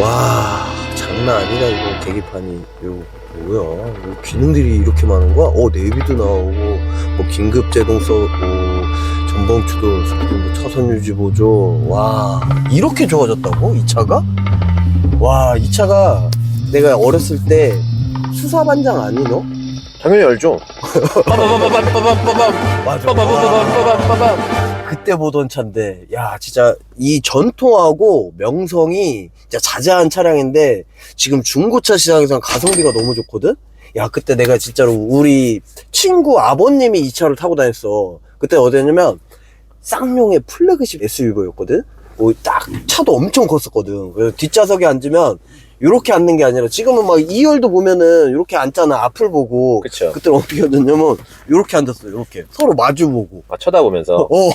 와 장난 아니다 이거 계기판이 이거 뭐야 이거 기능들이 이렇게 많은 거야? 어 내비도 나오고 뭐 긴급 제동 써고 전방 추돌 그리고 뭐 차선 유지 보조 와 이렇게 좋아졌다고 이 차가? 와 이 차가 내가 어렸을 때 수사반장 아니 너? 당연히 알죠. 빠바바바바바바밤 맞아 빠바바바바바밤 그때 보던 차인데 야 진짜 이 전통하고 명성이 진짜 자자한 차량인데 지금 중고차 시장에서는 가성비가 너무 좋거든? 야 그때 내가 진짜로 우리 친구 아버님이 이 차를 타고 다녔어. 그때 어디였냐면 쌍용의 플래그십 SUV였거든? 뭐 딱 차도 엄청 컸었거든. 그래서 뒷좌석에 앉으면 이렇게 앉는 게 아니라 지금은 막 2열도 보면은 이렇게 앉잖아 앞을 보고 그쵸. 그때는 어떻게 앉았냐면 이렇게 앉았어 이렇게 서로 마주 보고 아, 쳐다보면서. 어.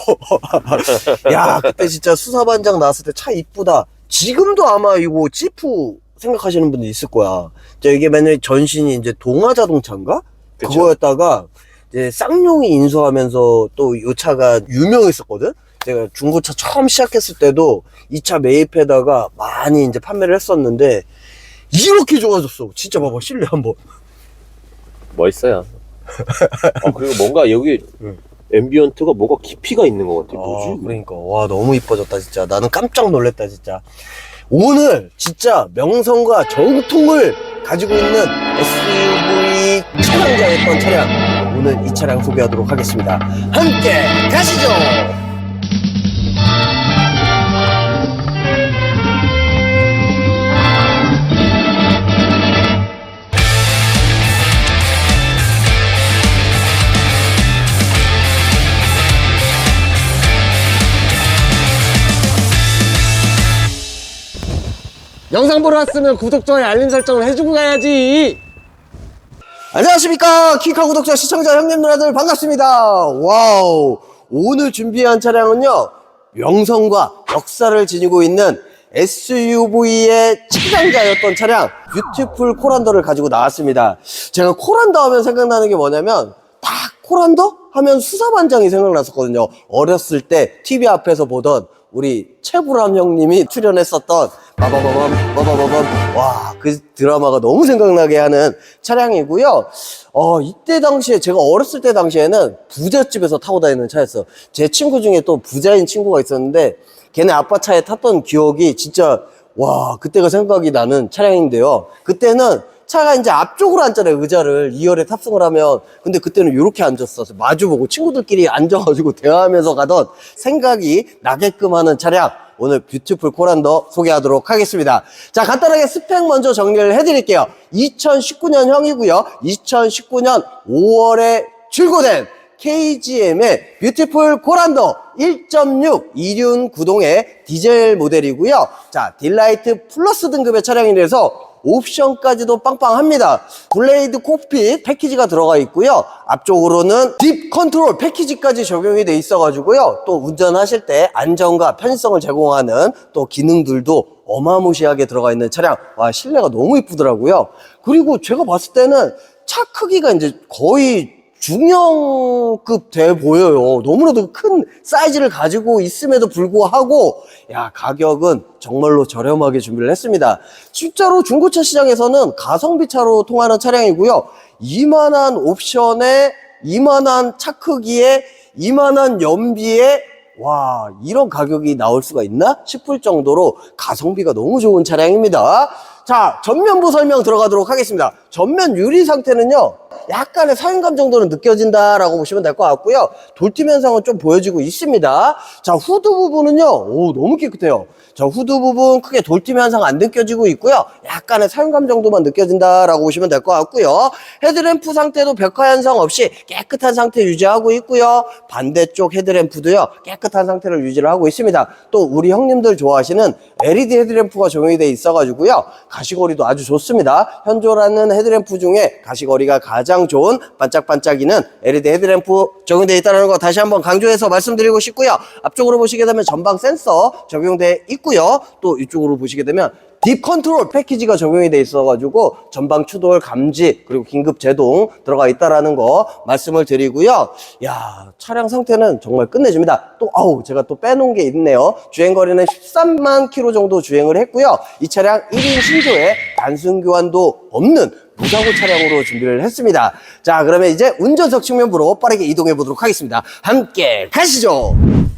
야 그때 진짜 수사반장 나왔을 때 차 이쁘다 지금도 아마 이거 지프 생각하시는 분들 있을 거야 저 이게 맨날 전신이 이제 동아자동차인가 그쵸. 그거였다가 이제 쌍용이 인수하면서 또 이 차가 유명했었거든 제가 중고차 처음 시작했을 때도 이 차 매입해다가 많이 이제 판매를 했었는데 이렇게 좋아졌어 진짜 봐봐 실내 한번 멋있어요. 아, 그리고 뭔가 여기 응. 앰비언트가 뭐가 깊이가 있는 것 같아. 아, 뭐지? 그러니까 와 너무 이뻐졌다 진짜 나는 깜짝 놀랐다 진짜 오늘 진짜 명성과 정통을 가지고 있는 SUV 차량자였던 차량 오늘 이 차량 소개하도록 하겠습니다 함께 가시죠 영상 보러 왔으면 구독, 좋아요, 알림 설정을 해주고 가야지. 안녕하십니까. 키카 구독자 시청자 형님 누나들 반갑습니다. 와우. 오늘 준비한 차량은요 명성과 역사를 지니고 있는 SUV의 차량자였던 차량 뷰티풀 코란더를 가지고 나왔습니다. 제가 코란더 하면 생각나는 게 뭐냐면 딱 코란더 하면 수사반장이 생각났었거든요. 어렸을 때 TV 앞에서 보던 우리 최불암 형님이 출연했었던 빠바바밤 빠바바밤 와 그 드라마가 너무 생각나게 하는 차량이고요. 어 이때 당시에 제가 어렸을 때 당시에는 부잣집에서 타고 다니는 차였어. 제 친구 중에 또 부자인 친구가 있었는데 걔네 아빠 차에 탔던 기억이 진짜 와 그때가 생각이 나는 차량인데요. 그때는 차가 이제 앞쪽으로 앉잖아요 의자를 2열에 탑승을 하면 근데 그때는 이렇게 앉았어 마주보고 친구들끼리 앉아가지고 대화하면서 가던 생각이 나게끔 하는 차량 오늘 뷰티풀 코란더 소개하도록 하겠습니다. 자 간단하게 스펙 먼저 정리를 해드릴게요. 2019년형이고요. 2019년 5월에 출고된 KGM의 뷰티풀 코란더 1.6 이륜 구동의 디젤 모델이고요. 자, 딜라이트 플러스 등급의 차량이라서 옵션까지도 빵빵합니다. 블레이드 콕핏 패키지가 들어가 있고요. 앞쪽으로는 딥 컨트롤 패키지까지 적용이 돼 있어 가지고요. 또 운전하실 때 안전과 편의성을 제공하는 또 기능들도 어마무시하게 들어가 있는 차량. 와, 실내가 너무 이쁘더라고요. 그리고 제가 봤을 때는 차 크기가 이제 거의 중형급 돼 보여요. 너무나도 큰 사이즈를 가지고 있음에도 불구하고, 야, 가격은 정말로 저렴하게 준비를 했습니다. 진짜로 중고차 시장에서는 가성비 차로 통하는 차량이고요. 이만한 옵션에, 이만한 차 크기에, 이만한 연비에, 와, 이런 가격이 나올 수가 있나 싶을 정도로 가성비가 너무 좋은 차량입니다. 자, 전면부 설명 들어가도록 하겠습니다. 전면 유리 상태는요, 약간의 사용감 정도는 느껴진다라고 보시면 될 것 같고요. 돌팀 현상은 좀 보여지고 있습니다. 자, 후드 부분은요, 오, 너무 깨끗해요. 자, 후드 부분 크게 돌팀 현상 안 느껴지고 있고요. 약간의 사용감 정도만 느껴진다라고 보시면 될 것 같고요. 헤드램프 상태도 벽화 현상 없이 깨끗한 상태 유지하고 있고요. 반대쪽 헤드램프도요, 깨끗한 상태를 유지를 하고 있습니다. 또 우리 형님들 좋아하시는 LED 헤드램프가 적용이 돼 있어가지고요. 가시거리도 아주 좋습니다. 현조라는 헤드 램프 중에 가시거리가 가장 좋은 반짝반짝이는 LED 헤드램프 적용되어 있다는 거 다시 한번 강조해서 말씀드리고 싶고요. 앞쪽으로 보시게 되면 전방 센서 적용되어 있고요. 또 이쪽으로 보시게 되면 딥 컨트롤 패키지가 적용이 돼 있어가지고 전방 추돌 감지 그리고 긴급 제동 들어가 있다라는 거 말씀을 드리고요. 야 차량 상태는 정말 끝내줍니다. 또 아우 제가 또 빼놓은 게 있네요. 주행 거리는 13만 킬로 정도 주행을 했고요. 이 차량 1인 신조에 단순 교환도 없는 무사고 차량으로 준비를 했습니다. 자, 그러면 이제 운전석 측면부로 빠르게 이동해 보도록 하겠습니다. 함께 가시죠.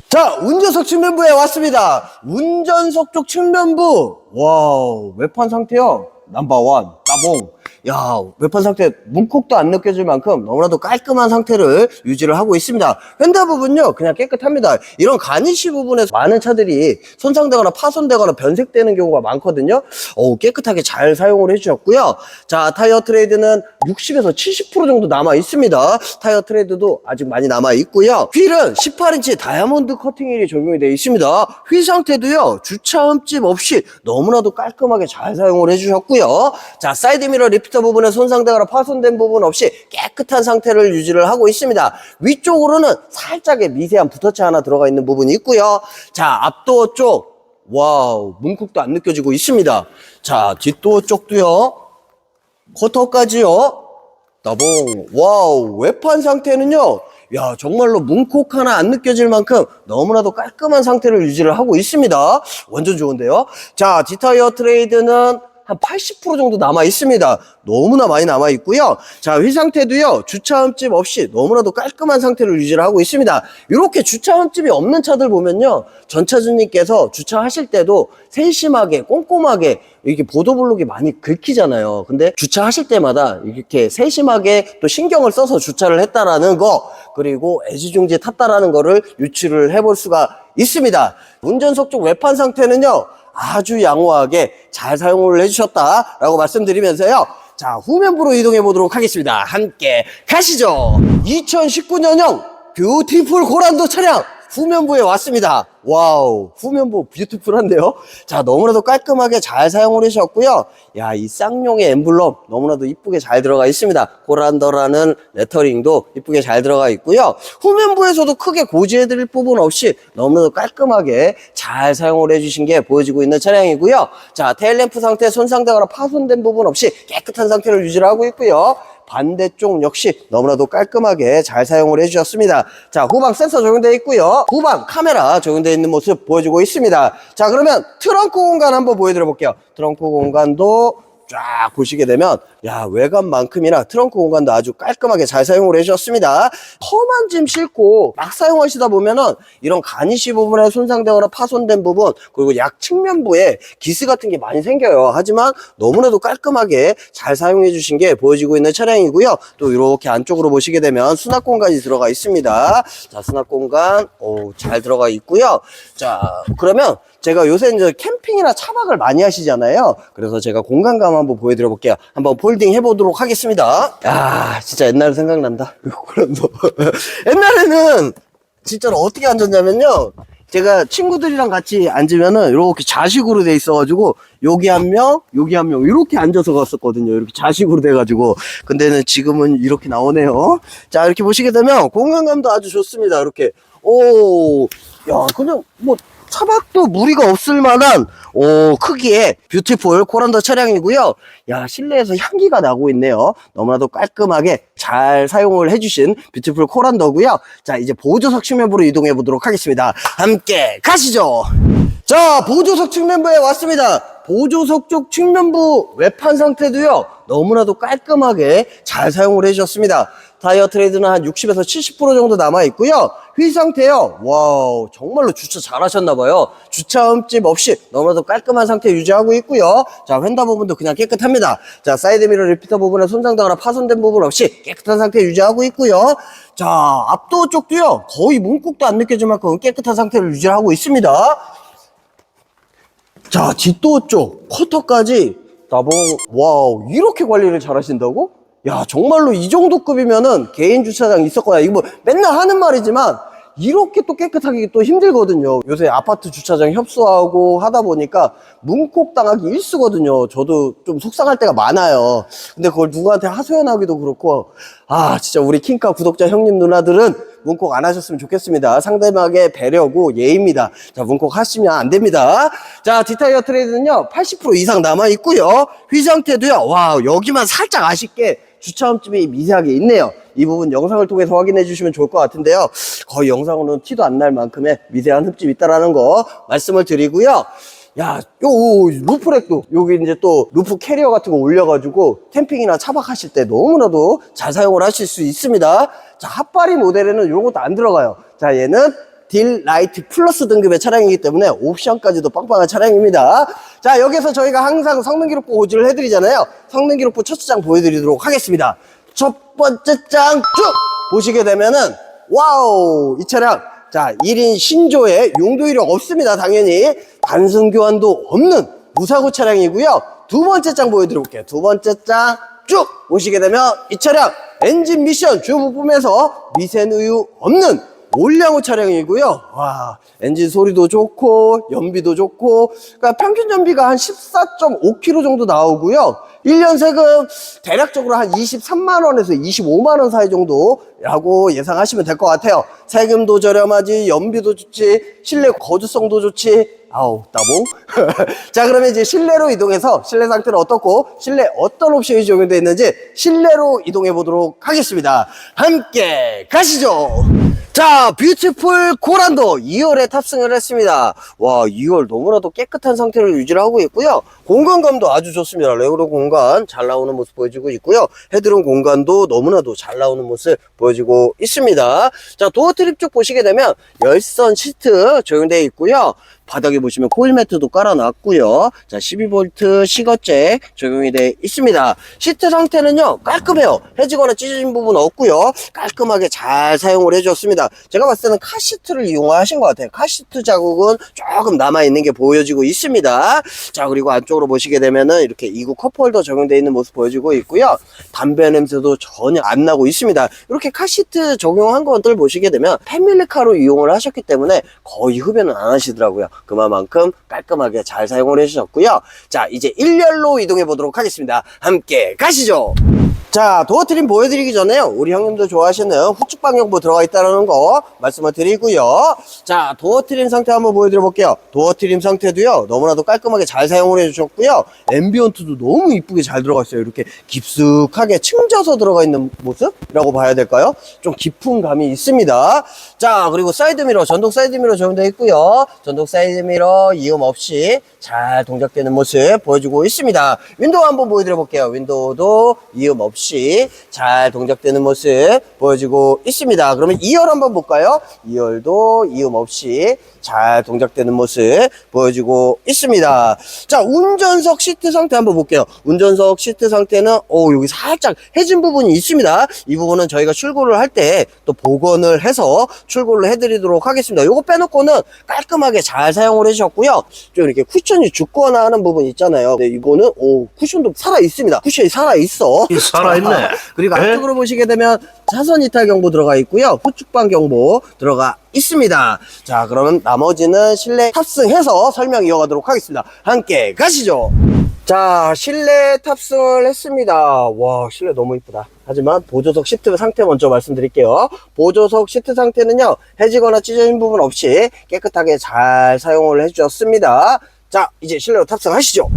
자, 운전석 측면부에 왔습니다. 운전석 쪽 측면부. 와우, 외판 상태요. 넘버원, 따봉. 야, 외판 상태 문콕도 안 느껴질 만큼 너무나도 깔끔한 상태를 유지를 하고 있습니다. 휀다 부분요, 그냥 깨끗합니다. 이런 가니쉬 부분에서 많은 차들이 손상되거나 파손되거나 변색되는 경우가 많거든요. 어우, 깨끗하게 잘 사용을 해주셨고요. 자, 타이어 트레이드는 60에서 70% 정도 남아 있습니다. 타이어 트레이드도 아직 많이 남아 있고요. 휠은 18인치 다이아몬드 커팅 휠이 적용이 되어 있습니다. 휠 상태도요, 주차 흠집 없이 너무나도 깔끔하게 잘 사용을 해주셨고요. 자, 사이드미러 리 피터 부분에 손상되거나 파손된 부분 없이 깨끗한 상태를 유지를 하고 있습니다. 위쪽으로는 살짝의 미세한 붓터치 하나 들어가 있는 부분이 있고요. 자, 앞도어 쪽. 와우 문콕도 안 느껴지고 있습니다. 자 뒷도어 쪽도요. 커터까지요. 따봉. 와우 외판 상태는요. 야 정말로 문콕 하나 안 느껴질 만큼 너무나도 깔끔한 상태를 유지를 하고 있습니다. 완전 좋은데요? 자 뒷타이어 트레이드는 한 80% 정도 남아 있습니다. 너무나 많이 남아 있고요. 자, 휠 상태도요. 주차 흠집 없이 너무나도 깔끔한 상태를 유지를 하고 있습니다. 이렇게 주차 흠집이 없는 차들 보면요. 전차주님께서 주차하실 때도 세심하게 꼼꼼하게 이렇게 보도블록이 많이 긁히잖아요. 근데 주차하실 때마다 이렇게 세심하게 또 신경을 써서 주차를 했다라는 거 그리고 애지중지 탔다라는 거를 유추를 해볼 수가 있습니다. 운전석 쪽 외판 상태는요. 아주 양호하게 잘 사용을 해주셨다라고 말씀드리면서요. 자, 후면부로 이동해 보도록 하겠습니다. 함께 가시죠. 2019년형 뷰티풀 고란도 차량 후면부에 왔습니다. 와우, 후면부 뷰티풀한데요? 자, 너무나도 깔끔하게 잘 사용을 해주셨고요. 야, 이 쌍용의 엠블럼 너무나도 이쁘게 잘 들어가 있습니다. 고란더라는 레터링도 이쁘게 잘 들어가 있고요. 후면부에서도 크게 고지해드릴 부분 없이 너무나도 깔끔하게 잘 사용을 해주신 게 보여지고 있는 차량이고요. 자, 테일램프 상태 손상되거나 파손된 부분 없이 깨끗한 상태를 유지를 하고 있고요. 반대쪽 역시 너무나도 깔끔하게 잘 사용을 해주셨습니다. 자, 후방 센서 적용되어 있고요. 후방 카메라 적용되어 있는 모습 보여주고 있습니다. 자, 그러면 트렁크 공간 한번 보여드려 볼게요. 트렁크 공간도 쫙 보시게 되면 야 외관만큼이나 트렁크 공간도 아주 깔끔하게 잘 사용을 해주셨습니다. 험한 짐 싣고 막 사용하시다 보면은 이런 가니쉬 부분에 손상되거나 파손된 부분 그리고 약 측면부에 기스 같은 게 많이 생겨요. 하지만 너무나도 깔끔하게 잘 사용해 주신 게 보여지고 있는 차량이고요. 또 이렇게 안쪽으로 보시게 되면 수납 공간이 들어가 있습니다. 자 수납 공간. 오, 잘 들어가 있고요. 자 그러면 제가 요새 이제 캠핑이나 차박을 많이 하시잖아요. 그래서 제가 공간감 한번 보여드려 볼게요. 한번 폴딩 해보도록 하겠습니다. 야, 진짜 옛날 생각난다. 옛날에는 진짜로 어떻게 앉았냐면요. 제가 친구들이랑 같이 앉으면은 이렇게 좌식으로 돼 있어가지고 여기 한 명, 여기 한 명 이렇게 앉아서 갔었거든요. 이렇게 좌식으로 돼가지고 근데는 지금은 이렇게 나오네요. 자 이렇게 보시게 되면 공간감도 아주 좋습니다. 이렇게 오, 야 그냥 뭐 차박도 무리가 없을 만한 오, 크기의 뷰티풀 코란더 차량이고요. 야 실내에서 향기가 나고 있네요. 너무나도 깔끔하게 잘 사용을 해주신 뷰티풀 코란더고요. 자 이제 보조석 측면부로 이동해 보도록 하겠습니다. 함께 가시죠. 자 보조석 측면부에 왔습니다. 보조석 쪽 측면부 외판 상태도요. 너무나도 깔끔하게 잘 사용을 해주셨습니다. 타이어 트레이드는 한 60에서 70% 정도 남아 있고요. 휠 상태요. 와우, 정말로 주차 잘 하셨나봐요. 주차 흠집 없이 너무나도 깔끔한 상태 유지하고 있고요. 자, 휀다 부분도 그냥 깨끗합니다. 자, 사이드미러 리피터 부분에 손상되거나 파손된 부분 없이 깨끗한 상태 유지하고 있고요. 자, 앞도어 쪽도요. 거의 문콕도 안 느껴질 만큼 깨끗한 상태를 유지하고 있습니다. 자, 뒷도어 쪽 커터까지 나봉 와우 이렇게 관리를 잘 하신다고? 야 정말로 이 정도 급이면은 개인 주차장 있을 거야 이거 뭐 맨날 하는 말이지만 이렇게 또 깨끗하기 또 힘들거든요 요새 아파트 주차장 협소하고 하다 보니까 문콕 당하기 일수거든요 저도 좀 속상할 때가 많아요 근데 그걸 누구한테 하소연하기도 그렇고 아 진짜 우리 킹카 구독자 형님 누나들은 문콕 안 하셨으면 좋겠습니다. 상대방의 배려고 예입니다. 자, 문콕 하시면 안 됩니다. 자, 디타이어 트레이드는요, 80% 이상 남아 있고요. 휘 상태도요, 와, 여기만 살짝 아쉽게 주차음집이 미세하게 있네요. 이 부분 영상을 통해서 확인해 주시면 좋을 것 같은데요. 거의 영상으로는 티도 안 날 만큼의 미세한 흠집이 있다라는 거 말씀을 드리고요. 야, 요 루프렉도 여기 이제 또 루프 캐리어 같은 거 올려가지고 캠핑이나 차박하실 때 너무나도 잘 사용을 하실 수 있습니다. 자, 핫바리 모델에는 이런 것도 안 들어가요. 자, 얘는 딜 라이트 플러스 등급의 차량이기 때문에 옵션까지도 빵빵한 차량입니다. 자, 여기서 저희가 항상 성능 기록부 고지를 해드리잖아요. 성능 기록부 첫 장 보여드리도록 하겠습니다. 첫 번째 장 쭉 보시게 되면은 와우 이 차량 자 1인 신조에 용도 이력 없습니다 당연히 단순 교환도 없는 무사고 차량이고요 두 번째 장 보여드릴게요 두 번째 장 쭉 보시게 되면 이 차량 엔진 미션 주 부품에서 미세누유 없는 올량호 차량이고요. 와, 엔진 소리도 좋고, 연비도 좋고, 그러니까 평균 연비가 한 14.5km 정도 나오고요. 1년 세금 대략적으로 한 23만원에서 25만원 사이 정도라고 예상하시면 될 것 같아요. 세금도 저렴하지, 연비도 좋지, 실내 거주성도 좋지, 아우, 따봉. 자, 그러면 이제 실내로 이동해서 실내 상태는 어떻고, 실내 어떤 옵션이 적용되어 있는지 실내로 이동해 보도록 하겠습니다. 함께 가시죠! 자, 뷰티풀 고란도 2열에 탑승을 했습니다. 와, 2열 너무나도 깨끗한 상태를 유지를 하고 있고요. 공간감도 아주 좋습니다. 레그로 공간 잘 나오는 모습 보여주고 있고요. 헤드룸 공간도 너무나도 잘 나오는 모습 보여주고 있습니다. 자, 도어 트립 쪽 보시게 되면 열선 시트 적용되어 있고요. 바닥에 보시면 코일 매트도 깔아놨고요. 자, 12V 시거잭 적용이 되어 있습니다. 시트 상태는요, 깔끔해요. 해지거나 찢어진 부분 없고요. 깔끔하게 잘 사용을 해줬습니다. 제가 봤을 때는 카시트를 이용하신 것 같아요. 카시트 자국은 조금 남아있는 게 보여지고 있습니다. 자, 그리고 안쪽으로 보시게 되면은 이렇게 이구 컵홀더 적용되어 있는 모습 보여지고 있고요. 담배 냄새도 전혀 안 나고 있습니다. 이렇게 카시트 적용한 것들 보시게 되면 패밀리카로 이용을 하셨기 때문에 거의 흡연은 안 하시더라고요. 그만큼 깔끔하게 잘 사용을 해주셨고요. 자, 이제 1열로 이동해 보도록 하겠습니다. 함께 가시죠. 자, 도어 트림 보여드리기 전에요. 우리 형님들 좋아하시는 후측 방향부 들어가 있다는 거 말씀을 드리고요. 자, 도어 트림 상태 한번 보여드려 볼게요. 도어 트림 상태도요. 너무나도 깔끔하게 잘 사용을 해주셨고요. 앰비언트도 너무 이쁘게 잘 들어가 있어요. 이렇게 깊숙하게 층져서 들어가 있는 모습이라고 봐야 될까요? 좀 깊은 감이 있습니다. 자, 그리고 사이드미러, 전동 사이드미러 적용되어 있고요. 전동 사이드미러 이음 없이 잘 동작되는 모습 보여주고 있습니다. 윈도우 한번 보여드려 볼게요. 윈도우도 이음 없이 잘 동작되는 모습 보여주고 있습니다. 그러면 2열 한번 볼까요? 2열도 이음 없이 잘 동작되는 모습 보여주고 있습니다. 자, 운전석 시트 상태 한번 볼게요. 운전석 시트 상태는, 오, 여기 살짝 해진 부분이 있습니다. 이 부분은 저희가 출고를 할 때 또 복원을 해서 출고를 해드리도록 하겠습니다. 요거 빼놓고는 깔끔하게 잘 사용을 해주셨고요. 좀 이렇게 쿠션 이 죽거나 하는 부분 있잖아요. 근데 이거는, 오, 쿠션도 살아 있습니다. 쿠션이 살아 있어. 살아있네. 자, 그리고 네? 안쪽으로 보시게 되면 차선 이탈 경보 들어가 있고요. 후측방 경보 들어가 있습니다. 자, 그러면 나머지는 실내 탑승해서 설명 이어가도록 하겠습니다. 함께 가시죠. 자, 실내 탑승을 했습니다. 와, 실내 너무 이쁘다. 하지만 보조석 시트 상태 먼저 말씀드릴게요. 보조석 시트 상태는요, 해지거나 찢어진 부분 없이 깨끗하게 잘 사용을 해주셨습니다. 자, 이제 실내로 탑승하시죠.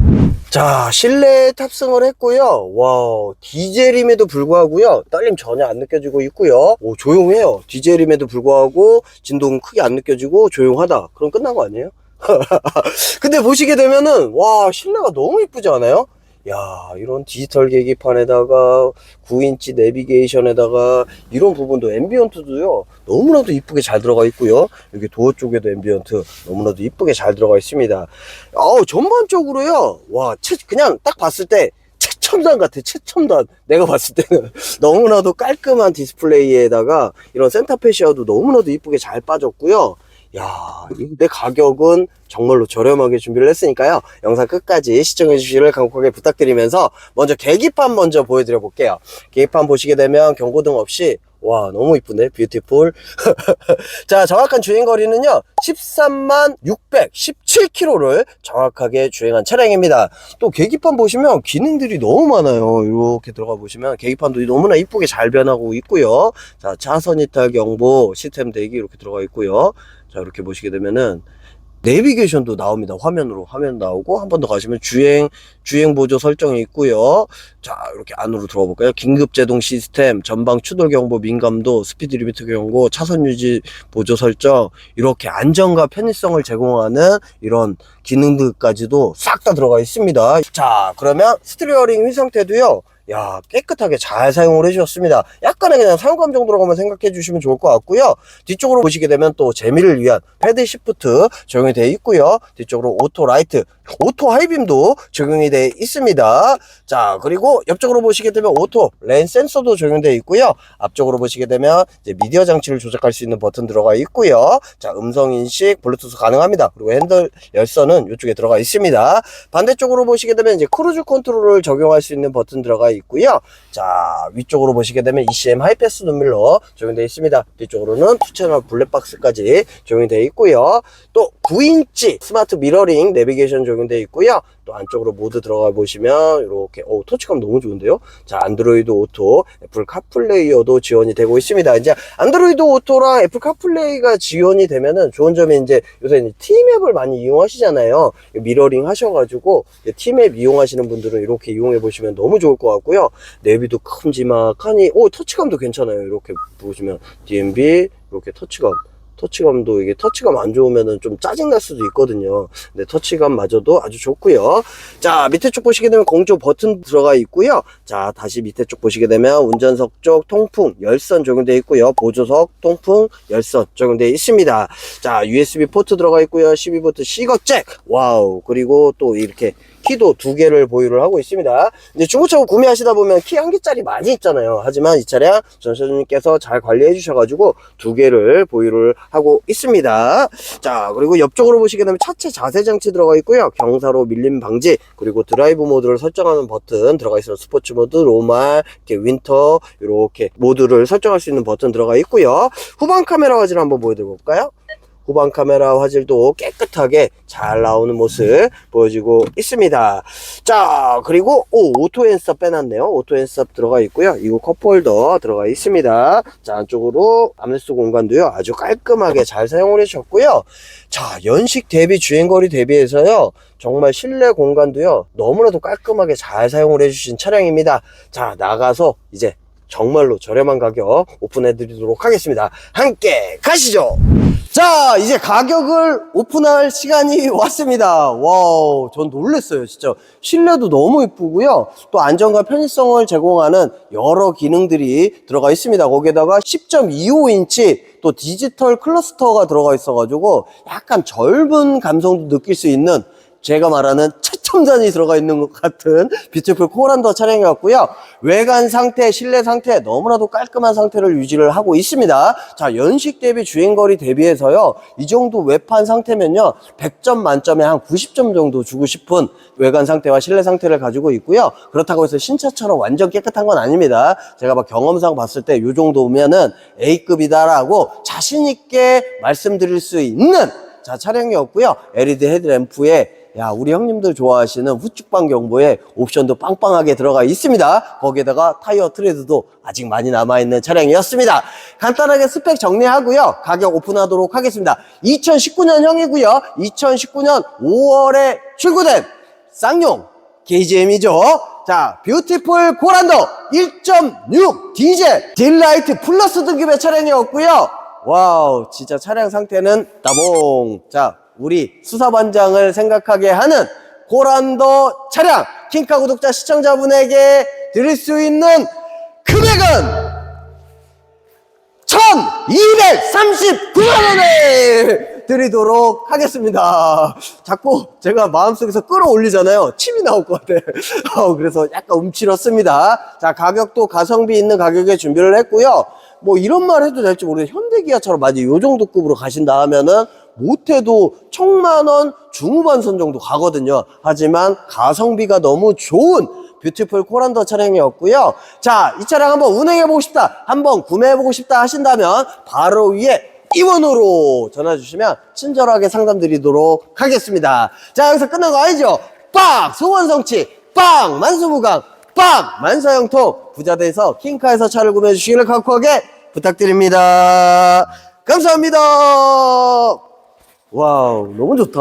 자, 실내 탑승을 했고요. 와, 디젤임에도 불구하고요. 떨림 전혀 안 느껴지고 있고요. 오, 조용해요. 디젤임에도 불구하고 진동은 크게 안 느껴지고 조용하다. 그럼 끝난 거 아니에요? 근데 보시게 되면은 와, 실내가 너무 이쁘지 않아요? 야, 이런 디지털 계기판에다가 9인치 내비게이션에다가 이런 부분도 앰비언트도요. 너무나도 이쁘게 잘 들어가 있고요. 여기 도어 쪽에도 앰비언트 너무나도 이쁘게 잘 들어가 있습니다. 어우, 전반적으로요. 와, 최- 그냥 딱 봤을 때 최첨단 같아, 최첨단. 내가 봤을 때는 너무나도 깔끔한 디스플레이에다가 이런 센터페시아도 너무나도 이쁘게 잘 빠졌고요. 야, 이내 가격은 정말로 저렴하게 준비를 했으니까요. 영상 끝까지 시청해 주시기를 간곡하게 부탁드리면서 먼저 계기판 먼저 보여드려 볼게요. 계기판 보시게 되면 경고등 없이 와, 너무 이쁜데? 뷰티풀. 자, 정확한 주행거리는요, 13만 617km를 정확하게 주행한 차량입니다. 또 계기판 보시면 기능들이 너무 많아요. 이렇게 들어가 보시면 계기판도 너무나 이쁘게 잘 변하고 있고요. 자, 차선 이탈 경보, 시스템 대기 이렇게 들어가 있고요. 자, 이렇게 보시게 되면은 내비게이션도 나옵니다. 화면으로 화면 나오고 한 번 더 가시면 주행 주행 보조 설정이 있고요. 자 이렇게 안으로 들어가 볼까요? 긴급 제동 시스템, 전방 추돌 경보 민감도, 스피드 리미트 경고, 차선 유지 보조 설정 이렇게 안전과 편의성을 제공하는 이런 기능들까지도 싹 다 들어가 있습니다. 자 그러면 스티어링 휠 상태도요. 야 깨끗하게 잘 사용을 해주셨습니다. 약간의 그냥 사용감 정도로만 생각해 주시면 좋을 것 같고요. 뒤쪽으로 보시게 되면 또 재미를 위한 패드 시프트 적용이 되어 있고요. 뒤쪽으로 오토 라이트, 오토 하이빔도 적용이 되어 있습니다. 자, 그리고 옆쪽으로 보시게 되면 오토 렌 센서도 적용되어 있고요. 앞쪽으로 보시게 되면 이제 미디어 장치를 조작할 수 있는 버튼 들어가 있고요. 자, 음성 인식, 블루투스 가능합니다. 그리고 핸들 열선은 이쪽에 들어가 있습니다. 반대쪽으로 보시게 되면 이제 크루즈 컨트롤을 적용할 수 있는 버튼 들어가 있고 요. 자, 위쪽으로 보시게 되면 ECM 하이패스 눈밀러 적용되어 있습니다. 뒤쪽으로는 투채널 블랙박스까지 적용이 되어 있고요. 또 9인치 스마트 미러링 내비게이션 적용되어 있고요. 또 안쪽으로 모드 들어가 보시면 이렇게 오 터치감 너무 좋은데요. 자 안드로이드 오토, 애플 카플레이어도 지원이 되고 있습니다. 이제 안드로이드 오토랑 애플 카플레이가 지원이 되면은 좋은 점이 이제 요새 이제 티맵을 많이 이용하시잖아요. 미러링 하셔가지고 티맵 이용하시는 분들은 이렇게 이용해 보시면 너무 좋을 것 같고요. 내비도 큼지막하니 오 터치감도 괜찮아요. 이렇게 보시면 DMB 이렇게 터치감. 터치감도 이게 터치감 안 좋으면은 좀 짜증날 수도 있거든요. 근데 터치감마저도 아주 좋고요. 자, 밑에 쪽 보시게 되면 공조 버튼 들어가 있고요. 자, 다시 밑에 쪽 보시게 되면 운전석 쪽 통풍 열선 적용되어 있고요. 보조석 통풍 열선 적용되어 있습니다. 자, USB 포트 들어가 있고요. 12V C거 잭. 와우. 그리고 또 이렇게 키도 두 개를 보유를 하고 있습니다. 이제 중고차 구매하시다 보면 키 한 개짜리 많이 있잖아요. 하지만 이 차량 전사님께서 잘 관리해 주셔가지고 두 개를 보유를 하고 있습니다. 자, 그리고 옆쪽으로 보시게 되면 차체 자세 장치 들어가 있고요. 경사로 밀림 방지, 그리고 드라이브 모드를 설정하는 버튼 들어가 있어요. 스포츠 모드, 로말, 이렇게 윈터, 이렇게 모드를 설정할 수 있는 버튼 들어가 있고요. 후방 카메라 화질 한번 보여드릴까요? 후방 카메라 화질도 깨끗하게 잘 나오는 모습 보여지고 있습니다. 자, 그리고 오, 오토 앤서 빼놨네요. 오토 앤서 들어가 있고요. 이거 컵홀더 들어가 있습니다. 자, 안쪽으로 암레스트 공간도요. 아주 깔끔하게 잘 사용을 해주셨고요. 자, 연식 대비 주행거리 대비해서요. 정말 실내 공간도요. 너무나도 깔끔하게 잘 사용을 해주신 차량입니다. 자, 나가서 이제 정말로 저렴한 가격 오픈해 드리도록 하겠습니다. 함께 가시죠! 자, 이제 가격을 오픈할 시간이 왔습니다. 와우, 전 놀랐어요, 진짜. 실내도 너무 이쁘고요. 또 안전과 편의성을 제공하는 여러 기능들이 들어가 있습니다. 거기에다가 10.25인치 또 디지털 클러스터가 들어가 있어 가지고 약간 젊은 감성도 느낄 수 있는 제가 말하는 최 첨단이 들어가 있는 것 같은 뷰티풀 코란더 차량이었고요. 외관 상태, 실내 상태 너무나도 깔끔한 상태를 유지를 하고 있습니다. 자, 연식 대비 주행거리 대비해서요. 이 정도 외판 상태면요. 100점 만점에 한 90점 정도 주고 싶은 외관 상태와 실내 상태를 가지고 있고요. 그렇다고 해서 신차처럼 완전 깨끗한 건 아닙니다. 제가 막 경험상 봤을 때 이 정도면은 A급이다라고 자신 있게 말씀드릴 수 있는 자, 차량이었고요. LED 헤드램프에 야, 우리 형님들 좋아하시는 후측방 경보에 옵션도 빵빵하게 들어가 있습니다. 거기에다가 타이어 트레드도 아직 많이 남아있는 차량이었습니다. 간단하게 스펙 정리하고요. 가격 오픈하도록 하겠습니다. 2019년형이고요. 2019년 5월에 출고된 쌍용 KGM이죠. 자, 뷰티풀 고란더 1.6 디젤 딜라이트 플러스 등급의 차량이었고요. 와우, 진짜 차량 상태는 따봉. 자, 우리 수사반장을 생각하게 하는 고란더 차량 킹카 구독자 시청자분에게 드릴 수 있는 금액은 1239만원에 드리도록 하겠습니다. 자꾸 제가 마음속에서 끌어올리잖아요. 침이 나올 것 같아. 어, 그래서 약간 움츠렸습니다. 자, 가격도 가성비 있는 가격에 준비를 했고요. 뭐 이런 말 해도 될지 모르겠는데 현대기아처럼 만약 요 정도 급으로 가신다 하면은 못해도 천만원 중후반선 정도 가거든요. 하지만 가성비가 너무 좋은 뷰티풀 코란더 차량이었고요. 자, 이 차량 한번 운행해보고 싶다, 한번 구매해보고 싶다 하신다면 바로 위에 이원으로 전화 주시면 친절하게 상담드리도록 하겠습니다. 자, 여기서 끝난 거 아니죠? 빵! 소원성취! 빵! 만수무강! 빵! 만사형통! 부자대에서 킹카에서 차를 구매해 주시기를 각하게 부탁드립니다. 감사합니다. 와우, 너무 좋다.